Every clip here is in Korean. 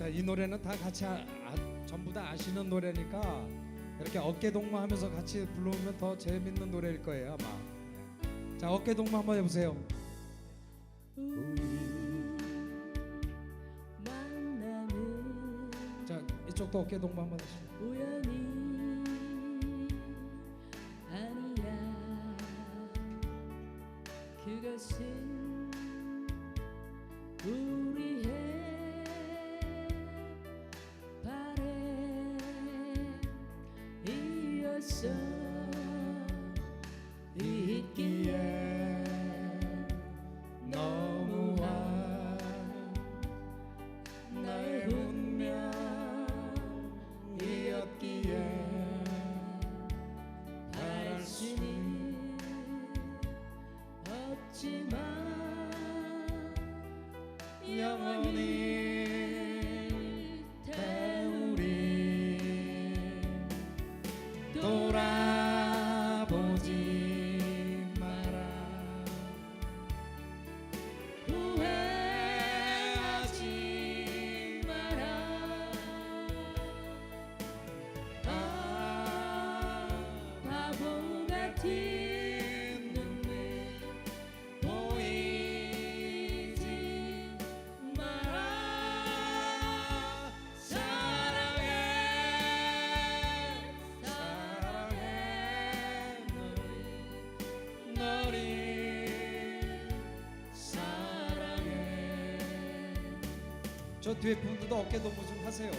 자, 이 노래는 다 같이 아, 아- 전부 다 아시는 노래니까 이렇게 어깨 동무하면서 같이 부르면 더 재밌는 노래일 거예요 아마. 네. 자, 어깨 동무 한번 해보세요. 자, 이쪽도 어깨 동무 한번 아니야 그것은 우리 바램이었어 있기에 너무한 나의 운명이었기에 바랄 수는 없지만 영원히 tears. 저 뒤에 분들도 어깨 동무 좀 하세요.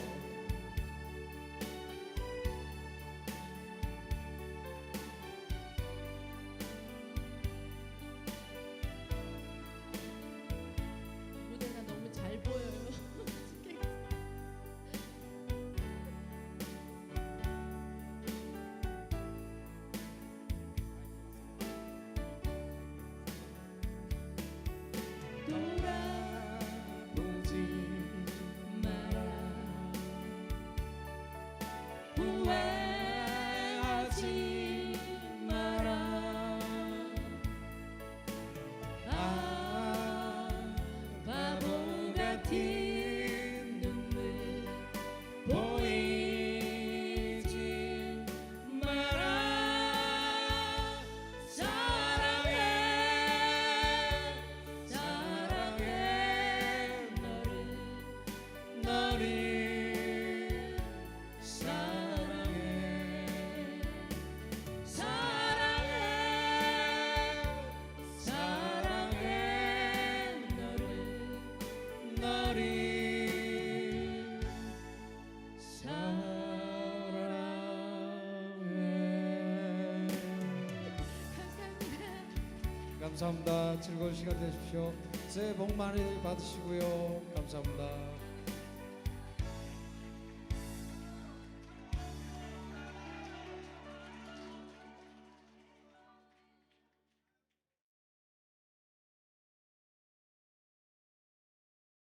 감사합니다. 즐거운 시간 되십시오. 새해 복 많이 받으시고요. 감사합니다.